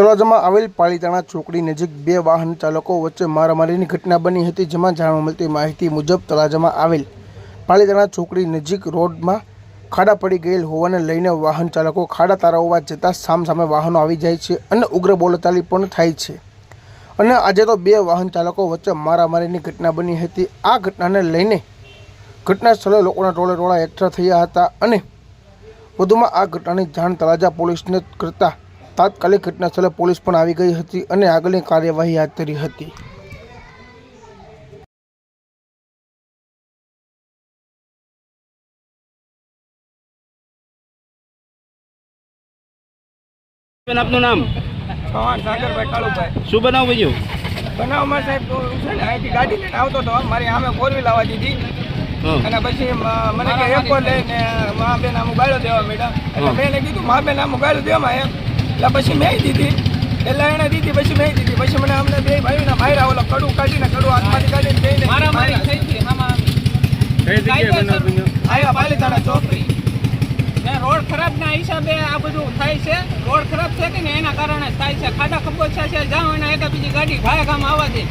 તળાજામાં આવેલ પાલીતાણા ચોકડી નજીક બે વાહન ચાલકો વચ્ચે મારામારીની ઘટના બની હતી, જેમાં જાણવા મળતી માહિતી મુજબ તળાજામાં આવેલ પાલીતાણા ચોકડી નજીક રોડમાં ખાડા પડી ગયેલ હોવાને લઈને વાહન ચાલકો ખાડા તારવવા જતાં સામસામે વાહનો આવી જાય છે અને ઉગ્ર બોલચાલી પણ થાય છે. અને આજે તો બે વાહન ચાલકો વચ્ચે મારામારીની ઘટના બની હતી. આ ઘટનાને લઈને ઘટના સ્થળે લોકોના ટોળે ટોળા એકઠા થયા હતા અને વધુમાં આ ઘટનાની જાણ તળાજા પોલીસને કરતા તાત્કાલિક ઘટનાસ્થળે પોલીસ પણ આવી ગઈ હતી અને આગળની કાર્યવાહી હાથ ધરી હતી. આપનું નામ? ચૌહાણ સાગરભાઈ કાળુભાઈ શું બનાવ બીજું બનાવમાં સાહેબ તો છે ને અહીંથી ગાડી લઈને આવતો હતો. મારી આમે ફોર વ્હીલ આવવા દીધી. અને પછી મને કે એક લઈને મા બેન આમ ગાળો દેવા મેડમ. એટલે મેં કીધું મા બેન આમ ગાળો દેવામાં એમ. એટલે પછી મેં દીધી. એટલે એને દીધી પછી મેં દીધી. પછી મને અમને બે ભાઈઓના માર્યા ઓલો કડું કાઢીને કડું હાથમાંથી કાઢીને બેયને મારામારી થઈ હતી આયા પાલીતાણા ચોકડી. ને રોડ ખરાબના હિસાબે આ બધું થાય છે. રોડ ખરાબ છે કે ને એના કારણે થાય છે. ખાડા ખબોચા છે. જાઓ એના એક બીજી ગાડી ભાયા ગામ આવવા દે.